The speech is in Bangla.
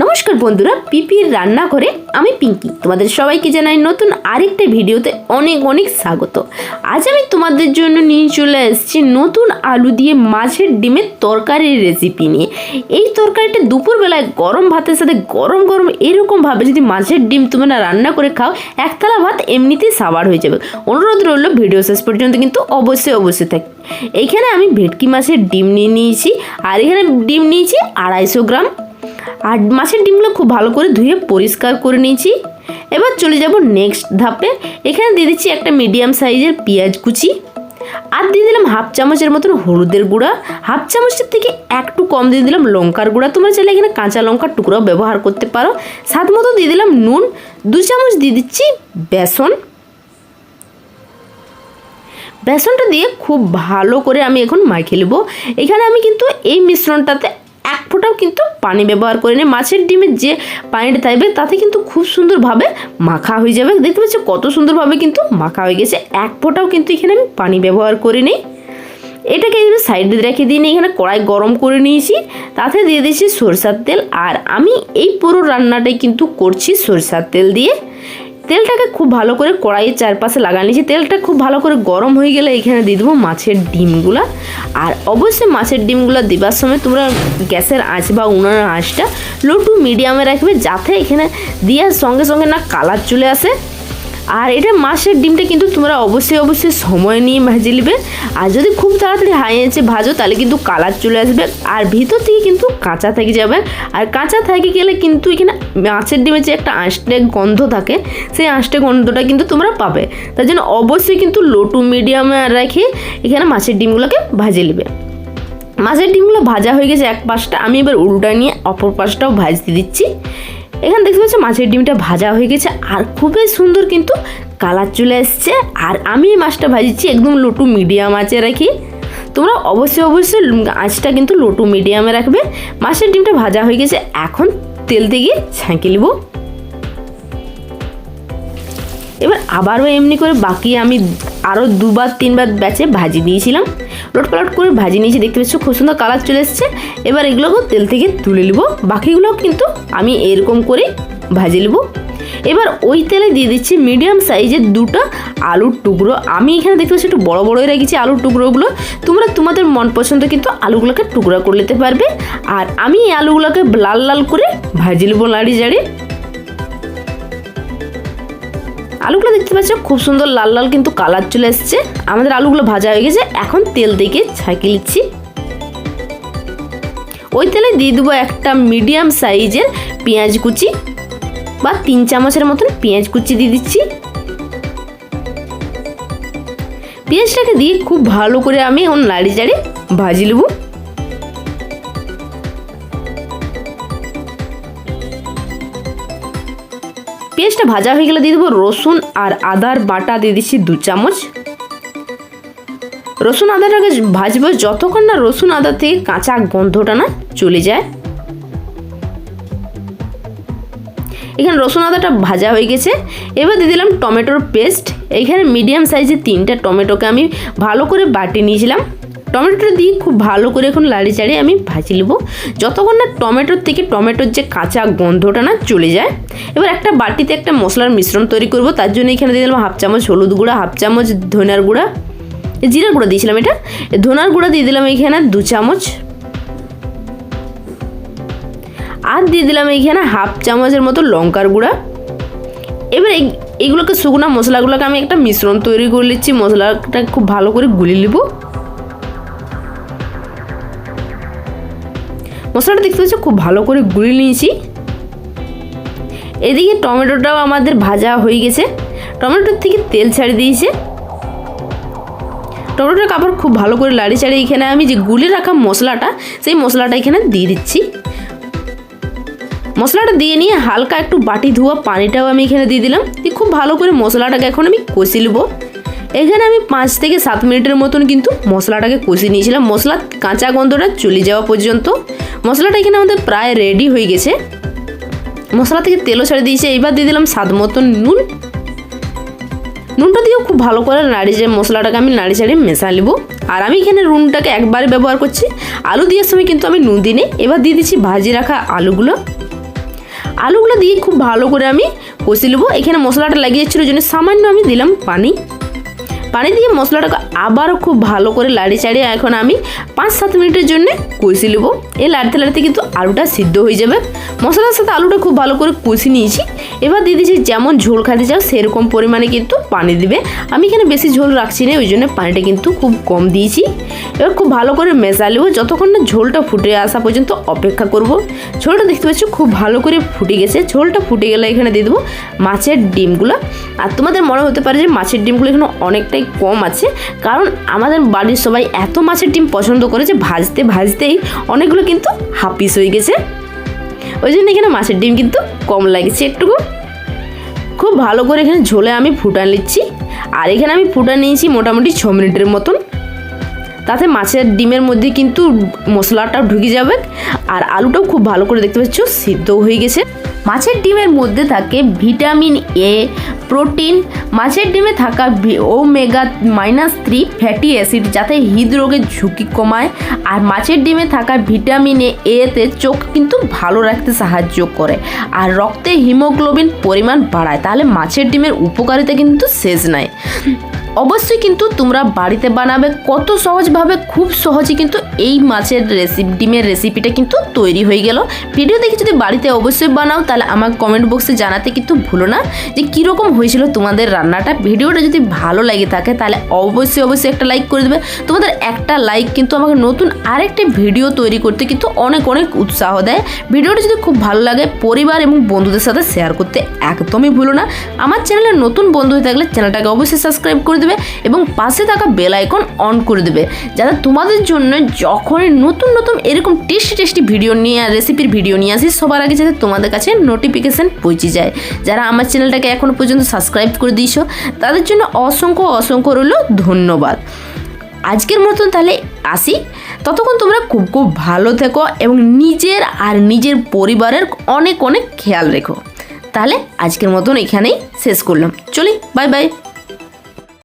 নমস্কার বন্ধুরা, পিপির রান্না করে আমি পিঙ্কি। তোমাদের সবাইকে জানাই নতুন আরেকটা ভিডিওতে অনেক অনেক স্বাগত। আজ আমি তোমাদের জন্য নিয়ে চলে এসেছি নতুন আলু দিয়ে মাছের ডিমের তরকারির রেসিপি নিয়ে। এই তরকারিটা দুপুরবেলায় গরম ভাতের সাথে গরম গরম এরকমভাবে যদি মাছের ডিম তোমরা রান্না করে খাও, একতলা ভাত এমনিতেই সাবার হয়ে যাবে। অনুরোধ রইল, ভিডিও শেষ পর্যন্ত কিন্তু অবশ্যই অবশ্যই থাক। এইখানে আমি ভেটকি মাছের ডিম নিয়ে নিয়েছি, আর এখানে ডিম নিয়েছি আড়াইশো গ্রাম আর মাছের ডিমগুলো খুব ভালো করে ধুয়ে পরিষ্কার করে নিয়েছি। এবার চলে যাব নেক্সট ধাপে। এখানে দিয়ে দিচ্ছি একটা মিডিয়াম সাইজের পেঁয়াজ কুচি। আর দিয়ে দিলাম হাফ চামচের মতন হলুদের গুঁড়া। হাফ চামচের থেকে একটু কম দিয়ে দিলাম লঙ্কার গুঁড়া। তোমরা চাইলে এখানে কাঁচা লঙ্কার টুকরাও ব্যবহার করতে পারো। স্বাদ মতো দিয়ে দিলাম নুন। দু চামচ দিয়ে দিচ্ছি বেসন। বেসনটা দিয়ে খুব ভালো করে আমি এখন মাখিয়ে নেব। এখানে আমি কিন্তু এই মিশ্রণটাতে এক ফোঁটাও কিন্তু পানি ব্যবহার করে নিই মাছের ডিমের যে পানিটা থাকবে, তাতে কিন্তু খুব সুন্দরভাবে মাখা হয়ে যাবে। দেখতে পাচ্ছি কত সুন্দরভাবে কিন্তু মাখা হয়ে গেছে। এক ফোঁটাও কিন্তু এখানে আমি পানি ব্যবহার করে নিই এটাকে এইভাবে সাইডে রেখে দিয়ে নিয়ে এখানে কড়াই গরম করে নিয়েছি। তাতে দিয়ে দিয়েছি সরষার তেল। আর আমি এই পুরো রান্নাটাই কিন্তু করছি সরষার তেল দিয়ে। তেলটাকে খুব ভালো করে কড়াইয়ের চারপাশে লাগা নিয়েছি। তেলটা খুব ভালো করে গরম হয়ে গেলে এখানে দিয়ে দেবো মাছের ডিমগুলা। আর অবশ্যই মাছের ডিমগুলো দেবার সময় তোমরা গ্যাসের আঁচ বা উনানের আঁচটা লো টু মিডিয়ামে রাখবে যাতে এখানে দেওয়ার সঙ্গে সঙ্গে না কালার চলে আসে। আর এটা মাছের ডিমটা কিন্তু তোমরা অবশ্যই অবশ্যই সময় নিয়ে ভেজে নেবে। আর যদি খুব তাড়াতাড়ি হাই ভাজো, তাহলে কিন্তু কালার চলে আসবে। আর ভিতর থেকে কিন্তু কাঁচা থেকে যাবে। আর কাঁচা থেকে গেলে কিন্তু এখানে মাছের ডিমের যে একটা আঁশটে গন্ধ থাকে, সেই আঁশটে গন্ধটা কিন্তু তোমরা পাবে। তার জন্য অবশ্যই কিন্তু লো টু মিডিয়ামে রেখে এখানে মাছের ডিমগুলোকে ভাজে নেবে। মাছের ডিমগুলো ভাজা হয়ে গেছে এক পাশটা। আমি এবার উল্টা নিয়ে অপর পাশটাও ভাজতে দিচ্ছি। এখানে দেখতে পাচ্ছ মাছের ডিমটা ভাজা হয়ে গেছে, আর খুবই সুন্দর কিন্তু কালার চলে এসছে। আর আমি মাছটা ভাজিছি একদম লোটু মিডিয়াম আঁচে রাখি। তোমরা অবশ্যই অবশ্যই আঁচটা কিন্তু লোটু মিডিয়ামে রাখবে। মাছের ডিমটা ভাজা হয়ে গেছে, এখন তেল থেকে ছাঁকে নেব। এবার আবারও এমনি করে বাকি আমি আরও দুবার, তিনবার ব্যাচে ভাজি দিয়েছিলাম। লোট পালট করে ভাজি নিয়েছি, দেখতে পাচ্ছ খুব সুন্দর কালার চলে এসছে। এবার এগুলোকে তেল থেকে তুলে নেব। বাকিগুলো কিন্তু আমি এরকম করে ভাজি নেব। এবার ওই তেলে দিয়ে দিচ্ছি মিডিয়াম সাইজের দুটো আলুর টুকরো। আমি এখানে দেখতে পাচ্ছি একটু বড় বড়ই রেখেছি আলুর টুকরোগুলো। তোমরা তোমাদের মন পছন্দ কিন্তু আলুগুলোকে টুকরো করে নিতে পারবে। আর আমি এই আলুগুলোকে লাল লাল করে ভাজি নেব লাড়ি জাড়ি আলুগুলো দেখতে পাচ্ছ, খুব সুন্দর লাল লাল কিন্তু কালার চলে এসছে। আমাদের আলুগুলো ভাজা হয়ে গেছে, এখন তেল থেকে ছাঁকি নিচ্ছি। ওই তেলে দিয়ে দেবো একটা মিডিয়াম সাইজের পেঁয়াজ কুচি বা তিন চামচের মতন পেঁয়াজ কুচি দিয়ে দিচ্ছি। পেঁয়াজটাকে দিয়ে খুব ভালো করে আমি এখন নাড়ি চাড়ি ভাজি নেব। পেঁয়াজটা ভাজা হয়ে গেলে দিয়ে দেবো রসুন আর আদার বাটা দিয়ে দিচ্ছি দু চামচ। রসুন আদাটাকে ভাজবো যতক্ষণ না রসুন আদা থেকে কাঁচা গন্ধটা না চলে যায়। এখানে রসুন আদাটা ভাজা হয়ে গেছে। এবার দিয়ে দিলাম টমেটোর পেস্ট। এখানে মিডিয়াম সাইজের তিনটা টমেটোকে আমি ভালো করে বাটি নিয়েছিলাম। টমেটোটা দিয়ে খুব ভালো করে এখন লাড়ি চাড়িয়ে আমি ভাজি নেব। যতক্ষণ না টমেটোর থেকে টমেটোর যে কাঁচা গন্ধটা না চলে যায়, এবার একটা বাটিতে একটা মশলার মিশ্রণ তৈরি করব। তার জন্য এখানে দিয়ে দিলাম হাফ চামচ হলুদ গুঁড়া, হাফ চামচ ধনিয়ার গুঁড়া জিরার গুঁড়া দিয়েছিলাম এটা। ধনার গুঁড়া দিয়ে দিলাম এখানে দু চামচ। আর দিয়ে দিলাম এইখানে হাফ চামচের মতো লঙ্কার গুঁড়া। এবার এইগুলোকে শুকনো মশলাগুলোকে আমি একটা মিশ্রণ তৈরি করে নিচ্ছি। মশলাটা খুব ভালো করে গুলি নেব। মশলাটা দেখতে পাচ্ছ, খুব ভালো করে গুলি নিয়েছি। এদিকে টমেটোটাও আমাদের ভাজা হয়ে গেছে। টমেটোর থেকে তেল ছাড়ি দিয়েছে। টমেটোটা কাপড় খুব ভালো করে লাড়ি চাড়ি এখানে আমি যে গুলে রাখা মশলাটা, সেই মশলাটা এখানে দিয়ে দিচ্ছি। মশলাটা দিয়ে নিয়ে হালকা একটু বাটি ধোয়া পানিটাও আমি এখানে দিয়ে দিলাম। দিয়ে খুব ভালো করে মশলাটাকে এখন আমি কষি নেব। এখানে আমি পাঁচ থেকে সাত মিনিটের মতন কিন্তু মশলাটাকে কষিয়ে নিয়েছিলাম। মশলা কাঁচা গন্ধটা চলে যাওয়া পর্যন্ত। মশলাটা এখানে আমাদের প্রায় রেডি হয়ে গেছে। মশলা থেকে তেলও ছেড়ে দিয়েছে এবার দিয়ে দিলাম স্বাদ মতন নুন। নুনটা দিয়েও খুব ভালো করে নাড়ি যে মশলাটাকে আমি নাড়ি ছাড়িয়ে মেশা নেব। আর আমি এখানে নুনটাকে একবারে ব্যবহার করছি। আলু দেওয়ার সময় কিন্তু আমি নুন দিই এবার দিয়ে দিচ্ছি ভাজি রাখা আলুগুলো। আলুগুলো দিয়ে খুব ভালো করে আমি কষে নেব। এখানে মশলাটা লাগিয়ে যাচ্ছিল ওই জন্য সামান্য আমি দিলাম পানি। পানি দিয়ে মশলাটাকে আবারও খুব ভালো করে লাড়ি চাড়িয়ে এখন আমি পাঁচ সাত মিনিটের জন্য কষি নেব। এই লাড়তে লাড়তে কিন্তু আলুটা সিদ্ধ হয়ে যাবে। মশলার সাথে আলুটা খুব ভালো করে কষি নিয়েছি। এবার দিয়ে দিয়েছি যেমন ঝোল খাতে চাও, সেরকম পরিমাণে কিন্তু পানি দিবে। আমি এখানে বেশি ঝোল রাখছি না, ওই জন্য পানিটা কিন্তু খুব কম দিয়েছি। এবার খুব ভালো করে মেশালেও যতক্ষণ না ঝোলটা ফুটে আসা পর্যন্ত অপেক্ষা করব। ঝোলটা দেখতে পাচ্ছ খুব ভালো করে ফুটে গেছে। ঝোলটা ফুটে গেলে এখানে দিয়ে দেবো মাছের ডিমগুলো। আর তোমাদের মনে হতে পারে যে মাছের ডিমগুলো এখানে অনেকটাই কম আছে। কারণ আমাদের বাড়ির সবাই এত মাছের ডিম পছন্দ করে যে ভাজতে ভাজতেই অনেকগুলো কিন্তু হাফিস হয়ে গেছে। ওই জন্য এখানে মাছের ডিম কিন্তু কম লাগছে একটুকু। খুব ভালো করে এখানে ঝোলে আমি ফুটা নিচ্ছি। আর এখানে আমি ফুটা নিয়েছি মোটামুটি ছ মিনিটের মতন। তাতে মাছের ডিমের মধ্যে কিন্তু মশলাটাও ঢুকে যাবে আর আলুটাও খুব ভালো করে দেখতে পাচ্ছ সিদ্ধ হয়ে গেছে। মাছের ডিমের মধ্যে থাকে ভিটামিন এ, প্রোটিন। মাছের ডিমে থাকা omega minus three fatty acid যাতে হৃদরোগের ঝুঁকি কমায়। আর মাছের ডিমে থাকা ভিটামিন এ তে চোখ কিন্তু ভালো রাখতে সাহায্য করে। আর রক্তে হিমোগ্লোবিন পরিমাণ বাড়ায়, তাহলে মাছের ডিমের উপকারিতা কিন্তু শেষ নাই। অবশ্যই কিন্তু তোমরা বাড়িতে বানাবে। কত সহজভাবে, খুব সহজে কিন্তু এই মাছের রেসিপি ডিমের রেসিপিটা কিন্তু তৈরি হয়ে গেল। ভিডিও দেখে যদি বাড়িতে অবশ্যই বানাও, তাহলে আমার কমেন্ট বক্সে জানাতে কিন্তু ভুলো না যে কীরকম হয়েছিল তোমাদের রান্নাটা। ভিডিওটা যদি ভালো লাগে থাকে, তাহলে অবশ্যই অবশ্যই একটা লাইক করে দেবে। তোমাদের একটা লাইক কিন্তু আমাকে নতুন আরেকটা ভিডিও তৈরি করতে কিন্তু অনেক অনেক উৎসাহ দেয়। ভিডিওটা যদি খুব ভালো লাগে, পরিবার এবং বন্ধুদের সাথে শেয়ার করতে একদমই ভুলো না। আমার চ্যানেলে নতুন বন্ধু হয়ে থাকলে চ্যানেলটাকে অবশ্যই সাবস্ক্রাইব করে দেবে এবং পাশে থাকা বেল আইকন অন করে দেবে। যাতে তোমাদের জন্য যখনই নতুন নতুন এরকম টেস্টি টেস্টি ভিডিও নিয়ে রেসিপির ভিডিও নিয়ে আসি, সবার আগে যাতে তোমাদের কাছে নোটিফিকেশান পৌঁছে যায়। যারা আমার চ্যানেলটাকে এখনও পর্যন্ত সাবস্ক্রাইব করে দিয়েছ, তাদের জন্য অসংখ্য অসংখ্য রইল ধন্যবাদ। আজকের মতন তাহলে আসি। ততক্ষণ তোমরা খুব খুব ভালো থেকো এবং নিজের আর নিজের পরিবারের অনেক অনেক খেয়াল রেখো। তাহলে আজকের মতন এখানেই শেষ করলাম। চলি বাই বাই